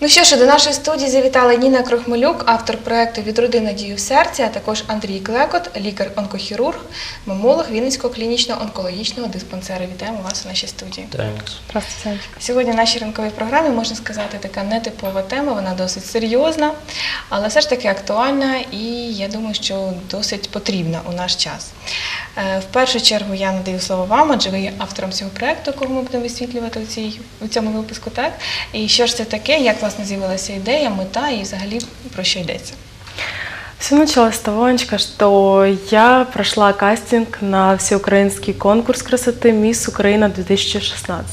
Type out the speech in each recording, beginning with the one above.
Ну що ж, до нашої студії завітала Ніна Крохмелюк, автор проекту Відроди надію в серці, а також Андрій Клекот, лікар-онкохірург, мамолог Вінницького клінічного онкологічного диспансеру. Вітаємо вас у нашій студії. Здравствуйте, Сьогодні в нашій ранковій програмі можна сказати така нетипова тема, вона досить серйозна, але все ж таки актуальна і я думаю, що досить потрібна у наш час. Е, В першу чергу я надаю слово вам, адже ви є автором цього проекту, кого ми будемо висвітлювати у, цій, у цьому випуску. Так і що ж це таке, як власне з'явилася ідея, мета і взагалі про що йдеться? Все началось с того, Анечка, что я прошла кастинг на всеукраинский конкурс красоты «Мисс Украина 2016».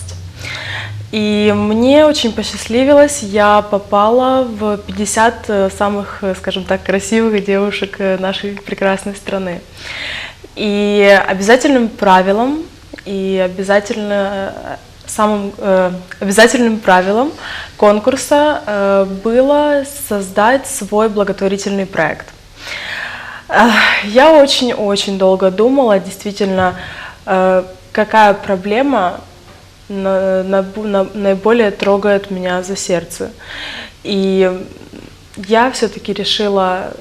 И мне очень посчастливилось, я попала в 50 э, самых, э, скажем так, красивых девушек э, нашей прекрасной страны. И обязательным правилом, и обязательно э, самым э, обязательным правилом конкурса э, было создать свой благотворительный проект. Э, Я очень-очень долго думала, действительно, э, какая проблема на- на- на- наиболее трогает меня за сердце. И я все-таки решила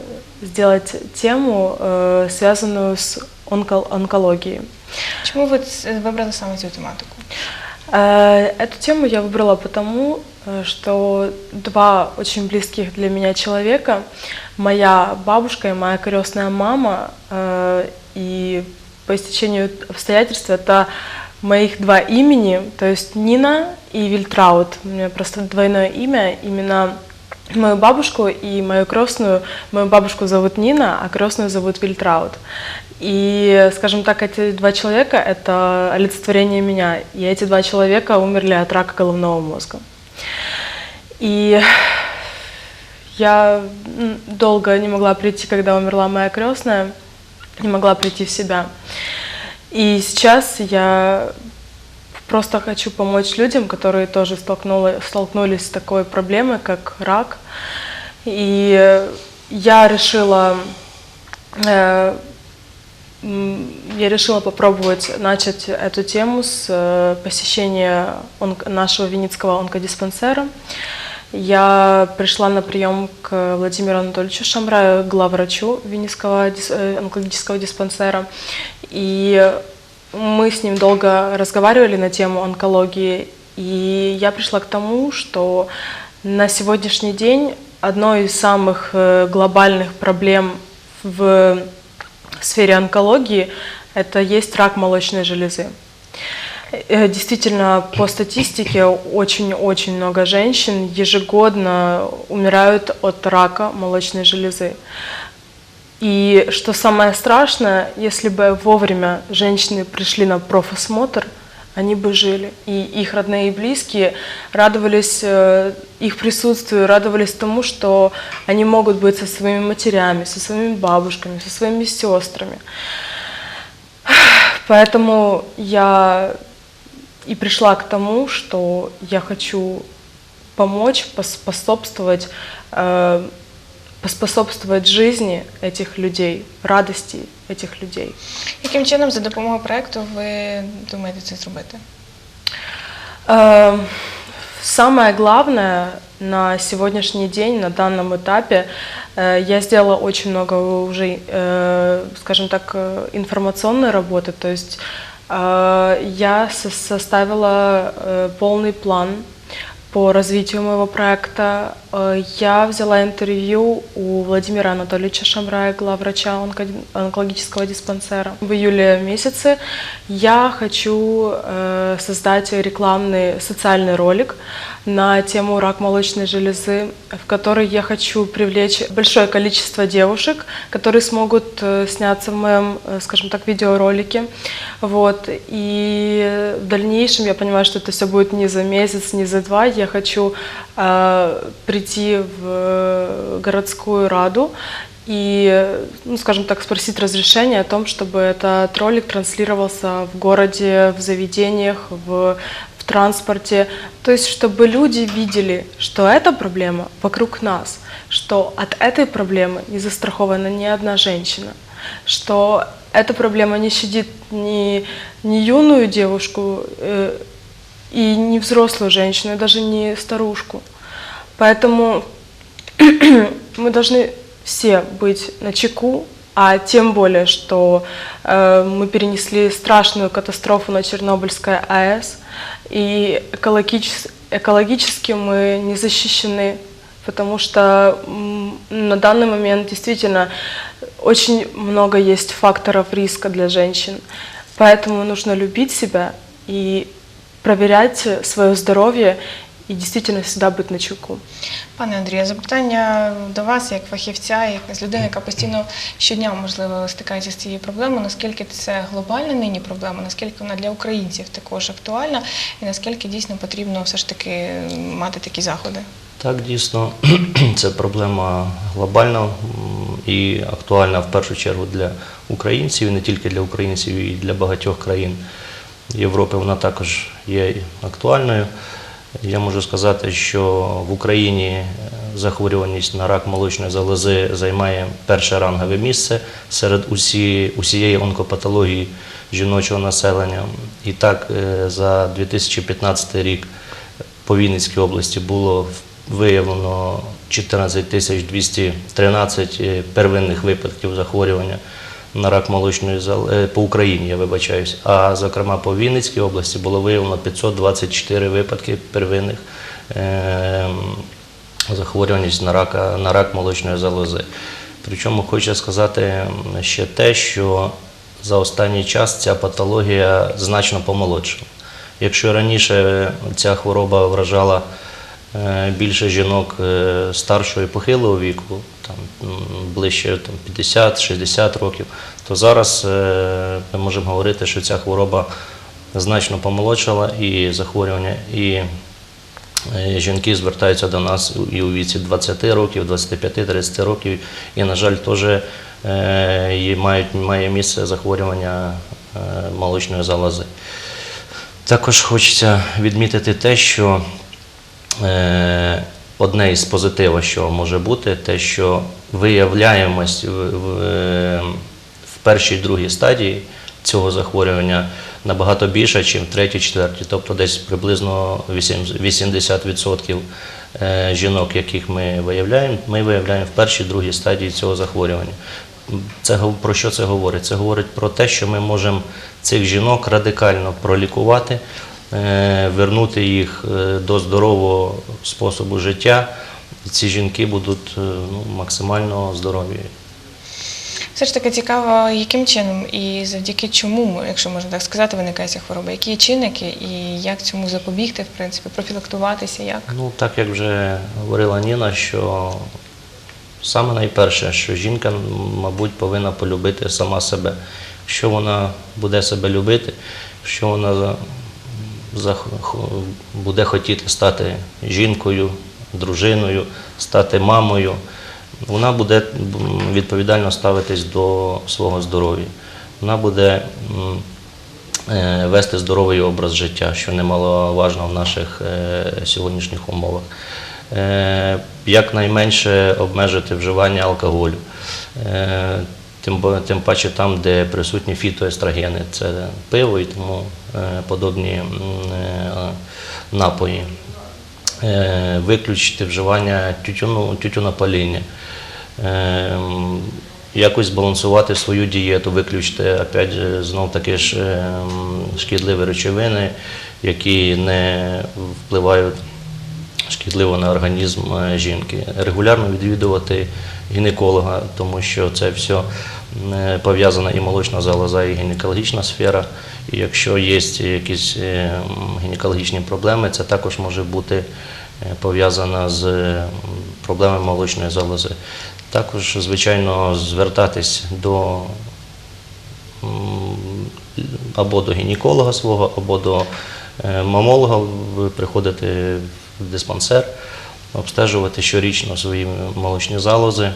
сделать тему, э, связанную с онко- онкологией. Чому ви ц- вибрали саме цю тематику? Э, Эту тему я выбрала потому, э, что два очень близких для меня человека, моя бабушка и моя крестная мама, э, и по истечению обстоятельств это моих два имени, то есть Нина и Вильтраут. У меня просто двойное имя, именно мою бабушку и мою крестную. Мою бабушку зовут Нина, а крестную зовут Вильтраут. И, скажем так, эти два человека – это олицетворение меня. И эти два человека умерли от рака головного мозга. И я долго не могла прийти, когда умерла моя крестная, не могла прийти в себя. И сейчас я просто хочу помочь людям, которые тоже столкнули- столкнулись с такой проблемой, как рак. И я решила э, Я решила попробовать начать эту тему с э, посещения нашего Винницкого онкодиспансера. Я пришла на прием к Владимиру Анатольевичу Шамраю, главврачу Винницкого э, онкологического диспансера. И мы с ним долго разговаривали на тему онкологии. И я пришла к тому, что на сегодняшний день одной из самых э, глобальных проблем в в сфере онкологии это есть рак молочной железы. Э, Действительно, по статистике очень-очень много женщин ежегодно умирают от рака молочной железы. И что самое страшное, если бы вовремя женщины пришли на профосмотр, они бы жили. И их родные и близкие радовались э, их присутствию, радовались тому, что они могут быть со своими матерями, со своими бабушками, со своими сестрами. Поэтому я и пришла к тому, что я хочу помочь, поспособствовать, э, поспособствовать жизни этих людей, радости этих людей. Яким чином за допомогою проекту ви думаєте це зробити? Самое главное на сегодняшний день, на данном этапе, э, я сделала очень много уже, э, скажем так, э, информационной работы. То есть я со- составила полный план по развитию моего проекта. Э, Я взяла интервью у Владимира Анатольевича Шамрая, главврача онко- онкологического диспансера. В июле месяце я хочу э, создать рекламный социальный ролик на тему рак молочной железы, в который я хочу привлечь большое количество девушек, которые смогут э, сняться в моем, скажем так, видеоролике. Вот. И в дальнейшем я понимаю, что это все будет не за месяц, не за два. Я хочу э, прийти в э, городскую раду и, ну, скажем так, спросить разрешение о том, чтобы этот ролик транслировался в городе, в заведениях, в, в транспорте. То есть, чтобы люди видели, что эта проблема вокруг нас, что от этой проблемы не застрахована ни одна женщина, что эта проблема не щадит ни, ни юную девушку э, и не взрослую женщину, и даже не старушку. Поэтому мы должны все быть на чеку, а тем более, что э, мы перенесли страшную катастрофу на Чернобыльской АЭС, и экологичес- экологически мы не защищены, потому что на данный момент действительно очень много есть факторов риска для женщин. Поэтому нужно любить себя и проверять свое здоровье и действительно всегда быть на чеку. Пане Андрію, запитання до вас як фахівця, як з людини, яка постійно щодня можливо стикається з цією проблемою. Наскільки це глобальна нині проблема? Наскільки вона для українців також актуальна, і наскільки дійсно потрібно все ж таки мати такі заходи? Так, дійсно, це проблема глобальна і актуальна в першу чергу для українців, і не тільки для українців, і для багатьох країн Європи. Вона також є актуальною. Я можу сказати, що в Україні е, захворюваність на рак молочної залози займає перше рангове місце серед усі, усієї онкопатології жіночого населення. І так, е, за 2015 рік по Вінницькій області було виявлено 14 тисяч 213 е, первинних випадків захворювання на рак молочної залози по Україні, я вибачаюсь. А зокрема по Вінницькій області було виявлено 524 випадки первинних е, захворюваність на, рака, на рак молочної залози. Причому хочу сказати ще те, що за останній час ця патологія значно помолодшила. Якщо раніше ця хвороба вражала е, більше жінок е, старшого і похилого віку, там, ближче 50-60 років, то зараз е, ми можемо говорити, що ця хвороба значно помолодшала і захворювання, і е, жінки звертаються до нас і у віці 20 років, 25-30 років, і, на жаль, теж е, має місце захворювання е, молочної залози. Також хочеться відмітити те, що е, одне із позитивів, що може бути, те, що виявляємость в, в, е, в першій другій стадії цього захворювання набагато більше, ніж в третій, четвертій, тобто десь приблизно 8 80% е, жінок, яких ми виявляємо, ми виявляємо в першій другій стадії цього захворювання. Це про що це говорить? Це говорить про те, що ми можемо цих жінок радикально пролікувати, е, вернути їх е, до здорового способу життя. Ці жінки будуть е, ну, максимально здорові. Все ж таки цікаво, яким чином і завдяки чому, якщо можна так сказати, виникає ця хвороба. Які є чинники і як цьому запобігти, в принципі, профілактуватися, як? Ну, так як вже говорила Ніна, що саме найперше, що жінка, мабуть, повинна полюбити сама себе. Якщо вона буде себе любити, якщо вона буде хотіти стати жінкою, дружиною, стати мамою, вона буде відповідально ставитись до свого здоров'я. Вона буде е, вести здоровий образ життя, що немаловажно в наших е, сьогоднішніх умовах. Е, Якнайменше обмежити вживання алкоголю. Тим, тим паче там, де присутні фітоестрогени, це пиво і тому е, подобні е, напої. Е, Виключити вживання тютюну, тютюнопаління. Якось збалансувати свою дієту, виключити опять знов таки ж шкідливі речовини, які не впливають шкідливо на організм е, жінки. Регулярно відвідувати гінеколога, тому що це все е, пов'язана і молочна залоза, і гінекологічна сфера. І якщо є якісь е, гінекологічні проблеми, це також може бути пов'язано з проблемами молочної залози. Також, звичайно, звертатись до або до гінеколога свого, або до мамолога, ви приходите диспансер, обстежувати щорічно свої молочні залози,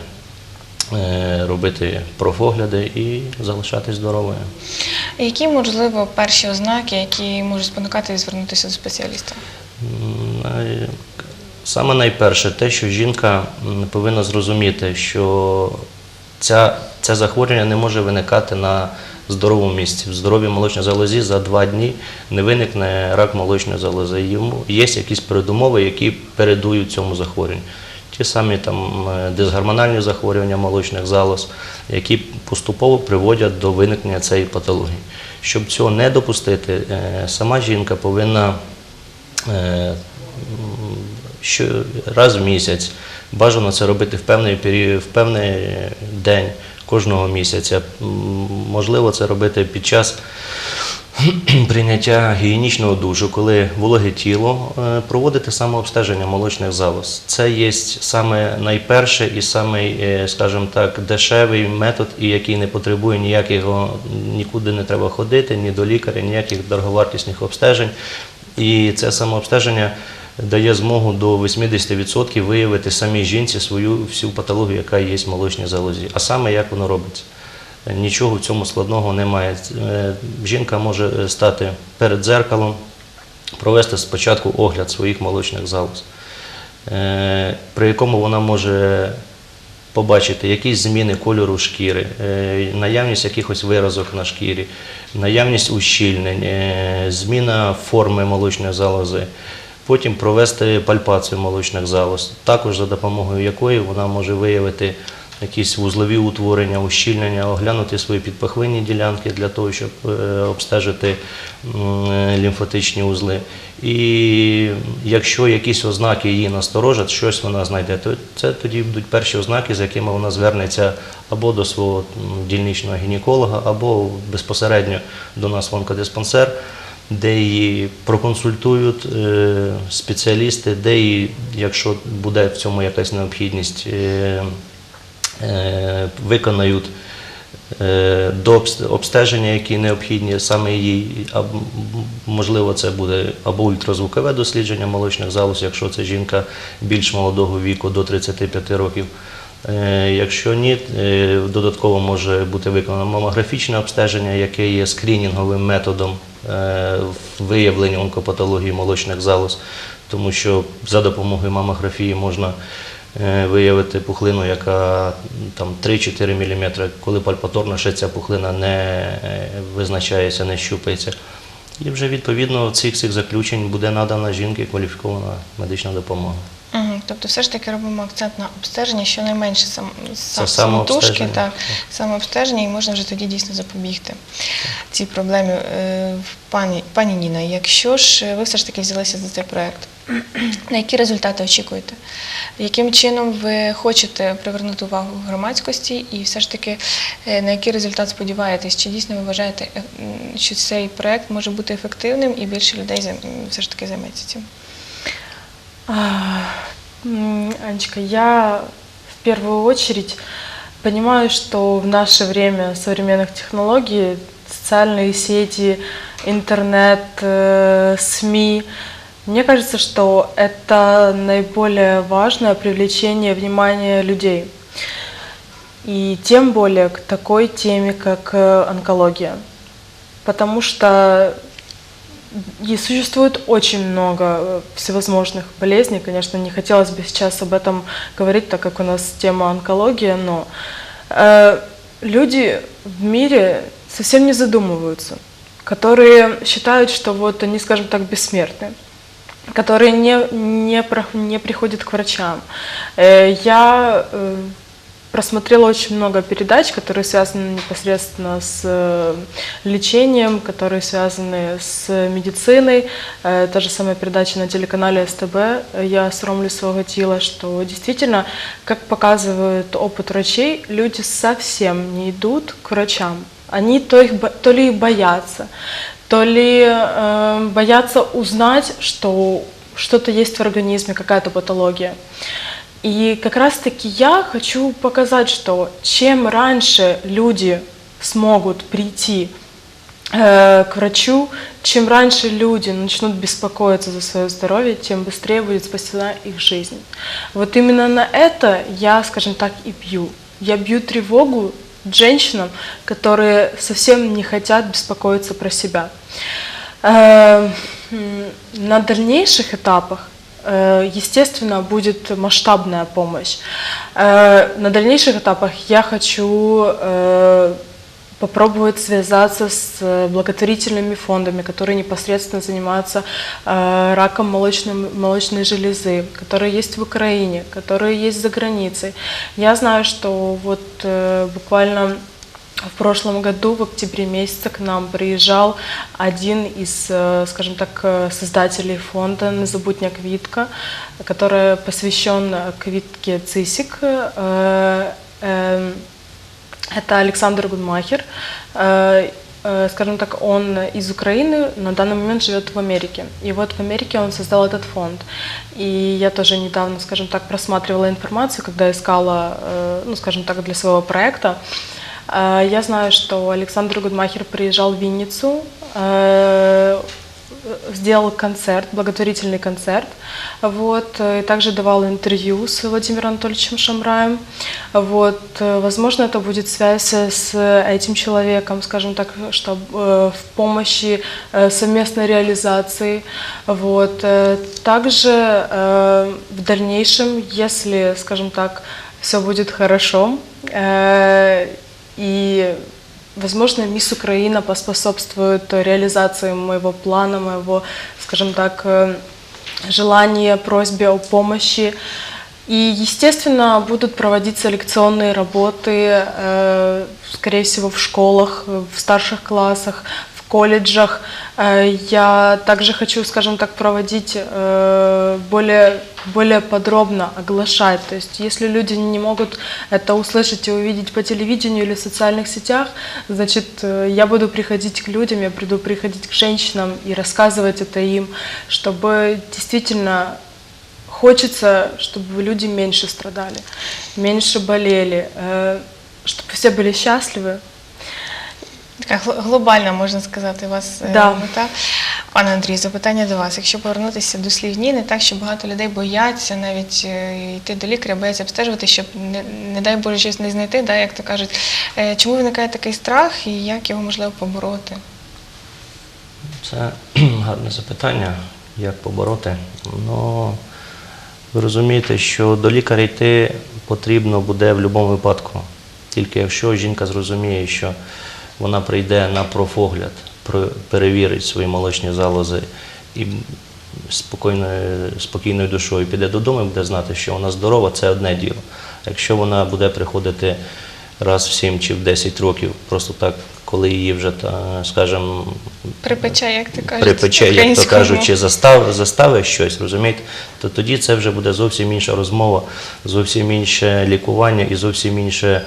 е, робити профогляди і залишатись здоровою. Які, можливо, перші ознаки, які можуть спонукати і звернутися до спеціаліста? Саме найперше те, що жінка повинна зрозуміти, що ця, це захворювання не може виникати на здоровому місці. В здоровій молочній залозі за два дні не виникне рак молочної залози. Йому є якісь передумови, які передують цьому захворюванню. Ті самі там е, дисгормональні захворювання молочних залоз, які поступово приводять до виникнення цієї патології. Щоб цього не допустити, е, сама жінка повинна е, що раз в місяць. Бажано це робити в певний період, в певний день кожного місяця. Можливо, це робити під час прийняття гігієнічного душу, коли вологе тіло, е, проводити самообстеження молочних залоз. Це є саме найперше і самий, е, скажімо так, дешевий метод, і який не потребує ніякого, нікуди не треба ходити, ні до лікаря, ніяких дороговартісних обстежень. І це самообстеження дає змогу до 80% виявити самій жінці свою всю патологію, яка є в молочній залозі. А саме як воно робиться. Нічого в цьому складного немає. Е, Жінка може стати перед дзеркалом, провести спочатку огляд своїх молочних залоз, е, при якому вона може побачити якісь зміни кольору шкіри, е, наявність якихось виразок на шкірі, наявність ущільнень, зміна форми молочної залози. Потім провести пальпацію молочних залоз, також за допомогою якої вона може виявити якісь вузлові утворення, ущільнення, оглянути свої підпахвинні ділянки для того, щоб е, обстежити е, лімфатичні узли. І якщо якісь ознаки її насторожать, щось вона знайде, то це тоді будуть перші ознаки, з якими вона звернеться або до свого дільничного гінеколога, або безпосередньо до нас в онкодиспансер, де її проконсультують е, спеціалісти, де її, якщо буде в цьому якась необхідність, е, е, виконають до обстеження, які необхідні саме їй, можливо, це буде або ультразвукове дослідження молочних залоз, якщо це жінка більш молодого віку до 35 років. Е, Якщо ні, е, додатково може бути виконано мамографічне обстеження, яке є скринінговим методом е, виявлення онкопатології молочних залоз, тому що за допомогою мамографії можна виявити пухлину, яка там 3-4 мм, коли пальпаторно ще ця пухлина не визначається, не щупається. І вже відповідно цих заключень буде надана жінці кваліфікована медична допомога. Тобто все ж таки робимо акцент на обстеження, щонайменше сам, сам, самотужки, самообстеження. так, самообстеження, і можна вже тоді дійсно запобігти цій проблемі. Е, в Пані, пані Ніна, якщо ж е, ви все ж таки взялися за цей проект, на які результати очікуєте? Яким чином ви хочете привернути увагу громадськості і все ж таки е, на який результат сподіваєтесь? Чи дійсно ви вважаєте, що цей проект може бути ефективним і більше людей все ж таки займеться цим? Анечка, я в первую очередь понимаю, что в наше время современных технологий, социальные сети, интернет, э, СМИ, мне кажется, что это наиболее важное привлечение внимания людей. И тем более к такой теме, как э, онкология. Потому что и существует очень много э, всевозможных болезней. Конечно, не хотелось бы сейчас об этом говорить, так как у нас тема онкология, но э, люди в мире совсем не задумываются, которые считают, что вот они, скажем так, бессмертны которые не, не, не приходят к врачам. Э, Я э, просмотрела очень много передач, которые связаны непосредственно с э, лечением, которые связаны с медициной. Э, Та же самая передача на телеканале СТБ «Я соромлю своего тела», что действительно, как показывает опыт врачей, люди совсем не идут к врачам. Они то, их, то ли их боятся, то ли э, боятся узнать, что что-то есть в организме, какая-то патология. И как раз-таки я хочу показать, что чем раньше люди смогут прийти э, к врачу, чем раньше люди начнут беспокоиться за свое здоровье, тем быстрее будет спасена их жизнь. Вот именно на это я, скажем так, и бью. Я бью тревогу женщинам, которые совсем не хотят беспокоиться про себя. Э, На дальнейших этапах естественно, будет масштабная помощь. Э, На дальнейших этапах я хочу э, попробовать связаться с э, благотворительными фондами, которые непосредственно занимаются э, раком молочной, молочной железы, которые есть в Украине, которые есть за границей. Я знаю, что вот э, буквально в прошлом году, в октябре месяце, к нам приезжал один из, э, скажем так, э, создателей фонда «Незабудня квитка», который посвящен квитке «Цисик». Э, Это Александр Гудмахер. Скажем так, он из Украины, на данный момент живет в Америке. И вот в Америке он создал этот фонд. И я тоже недавно, скажем так, просматривала информацию, когда искала, ну, скажем так, для своего проекта. Э, Я знаю, что Александр Гудмахер приезжал в Винницу, э, сделал концерт, благотворительный концерт, вот, э, и также давал интервью с Владимиром Анатольевичем Шамраем, вот, э, возможно, это будет связь с этим человеком, скажем так, что в помощи совместной реализации, вот, также в дальнейшем, если, скажем так, все будет хорошо, и Возможно, Мисс Украина поспособствует реализации моего плана, моего, скажем так, э, желания, просьбе о помощи. И, естественно, будут проводиться лекционные работы, э, скорее всего, в школах, в старших классах, в колледжах. Э, Я также хочу, скажем так, проводить э, более, более подробно, оглашать. То есть, если люди не могут это услышать и увидеть по телевидению или в социальных сетях, значит, э, я буду приходить к людям, я буду приходить к женщинам и рассказывать это им, чтобы действительно хочется, чтобы люди меньше страдали, меньше болели, чтобы все были счастливы. Така глобальна, можна сказати, у вас е, Да. мета. Пане Андрію, запитання до вас. Якщо повернутися до слів Ніни, так що багато людей бояться навіть е, йти до лікаря, бояться обстежувати, щоб не, не дай Боже щось не знайти, да, як то кажуть. Е, Чому виникає такий страх і як його можливо побороти? Це гарне запитання, як побороти. Ну, ви розумієте, що до лікаря йти потрібно буде в будь-якому випадку. Тільки якщо жінка зрозуміє, що вона прийде на профогляд, про- перевірить свої молочні залози і спокійною, спокійною душою піде додому і буде знати, що вона здорова, це одне діло. Якщо вона буде приходити раз в 7 чи в 10 років, просто так, коли її вже, та, скажімо, Припече, як то кажуть, припече, як то кажуть, чи застав, заставить щось, розумієте, то тоді це вже буде зовсім інша розмова, зовсім інше лікування і зовсім інше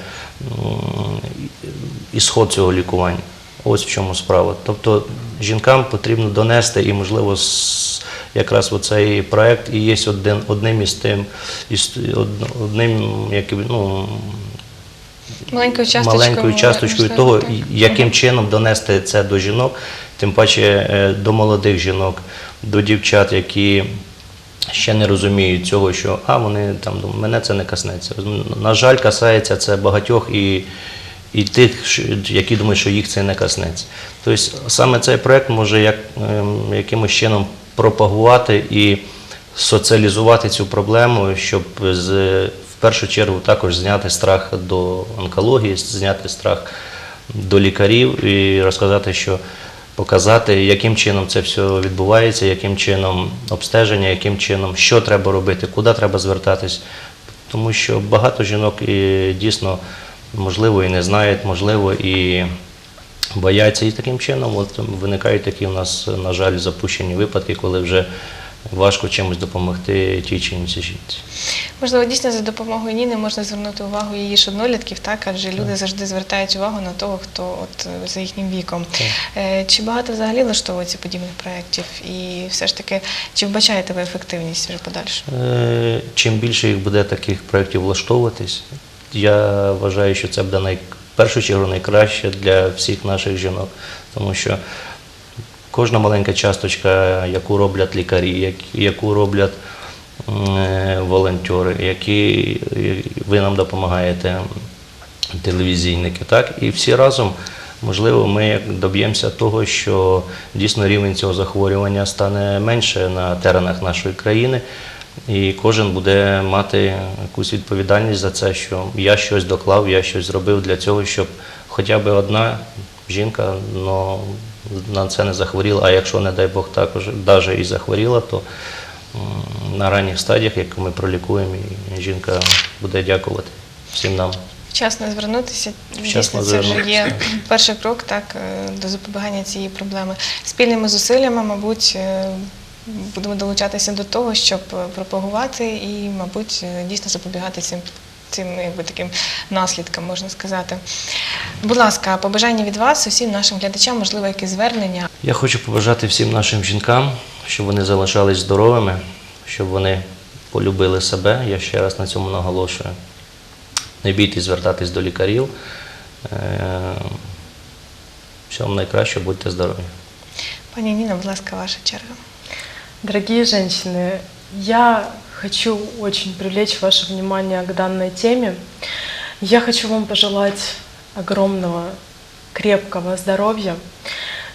ісход цього лікування. Ось в чому справа. Тобто жінкам потрібно донести, і, можливо, якраз оцей проект і є один, одним із тим, із, од- одним, як, ну, Маленькою часточкою. маленькою часточкою того, яким чином донести це до жінок, тим паче е, до молодих жінок, до дівчат, які ще не розуміють цього, що а вони там мене це не коснеться. На жаль, касається це багатьох і, і тих, які думають, що їх це не коснеться. Тобто саме цей проект може як, ем, якимось чином пропагувати і соціалізувати цю проблему, щоб з, в першу чергу також зняти страх до онкології, зняти страх до лікарів і розказати, що показати, яким чином це все відбувається, яким чином обстеження, яким чином, що треба робити, куди треба звертатись. Тому що багато жінок і дійсно можливо і не знають, можливо, і бояться. І таким чином от, виникають такі у нас, на жаль, запущені випадки, коли вже важко чимось допомогти тій чи іншій жінці. Можливо, дійсно за допомогою Ніни можна звернути увагу її ж однолітків, так адже люди завжди звертають увагу на того, хто от е, за їхнім віком. Е, Чи багато взагалі влаштовується подібних проєктів? І все ж таки, чи вбачаєте ви ефективність вже подальшу? Е, Чим більше їх буде таких проєктів влаштовуватись, я вважаю, що це буде най... в першу чергу найкраще для всіх наших жінок, тому що кожна маленька часточка, яку роблять лікарі, яку роблять е, волонтери, які ви нам допомагаєте, телевізійники, так, і всі разом. Можливо, ми доб'ємося того, що дійсно рівень цього захворювання стане менше на теренах нашої країни, і кожен буде мати якусь відповідальність за це, що я щось доклав, я щось зробив для цього, щоб хоча б одна жінка но на це не захворіла, а якщо, не дай Бог, також навіть і захворіла, то на ранніх стадіях, як ми пролікуємо, і жінка буде дякувати всім нам. Вчасно звернутися, Вчасно дійсно, це вже є перший крок так, е, до запобігання цієї проблеми. Спільними зусиллями, мабуть, е, будемо долучатися до того, щоб е, пропагувати і, мабуть, дійсно запобігати цим. Цим якби таким наслідкам можна сказати. Будь ласка, побажання від вас, усім нашим глядачам, можливо, якісь звернення. Я хочу побажати всім нашим жінкам, щоб вони залишались здоровими, щоб вони полюбили себе. Я ще раз на цьому наголошую. Не бійтесь звертатись до лікарів. Е, Всього найкраще, будьте здорові. Пані Ніна, будь ласка, ваша черга. Дорогие женщины, я хочу очень привлечь ваше внимание к данной теме. Я хочу вам пожелать огромного, крепкого здоровья,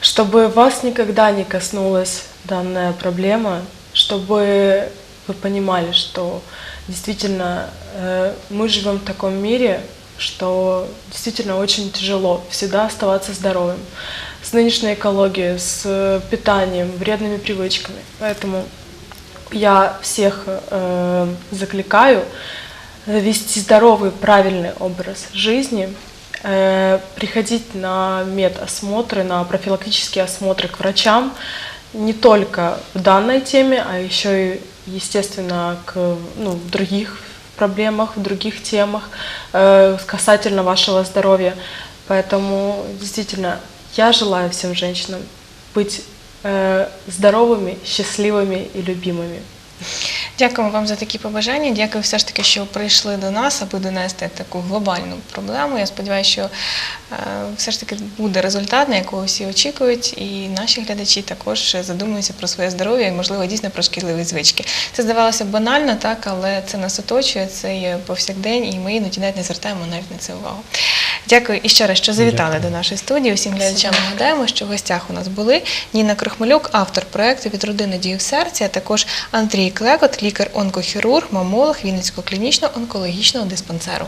чтобы вас никогда не коснулась данная проблема, чтобы вы понимали, что действительно э, мы живем в таком мире, что действительно очень тяжело всегда оставаться здоровым. С нынешней экологией, с э, питанием, вредными привычками. Поэтому я всех э, закликаю вести здоровый, правильный образ жизни, э, приходить на медосмотры, на профилактические осмотры к врачам, не только в данной теме, а еще и, естественно, к ну, других проблемах, в других темах э, касательно вашего здоровья. Поэтому действительно я желаю всем женщинам быть э, здоровыми, счастливыми и любимыми. Дякуємо вам за такі побажання. Дякую все ж таки, що прийшли до нас, аби донести таку глобальну проблему. Я сподіваюся, що е, все ж таки буде результат, на якого всі очікують, і наші глядачі також задумуються про своє здоров'я і, можливо, дійсно про шкідливі звички. Це здавалося б банально, так, але це нас оточує, це є повсякдень, і ми іноді навіть не звертаємо навіть на це увагу. Дякую і ще раз, що завітали Дякую. до нашої студії. Усім глядачам нагадаємо, що в гостях у нас були Ніна Крохмалюк, автор проекту від родини дію в серці, а також Андрій Клекот, лікар-онкохірург, мамолог Вінницького клінічно-онкологічного диспансеру.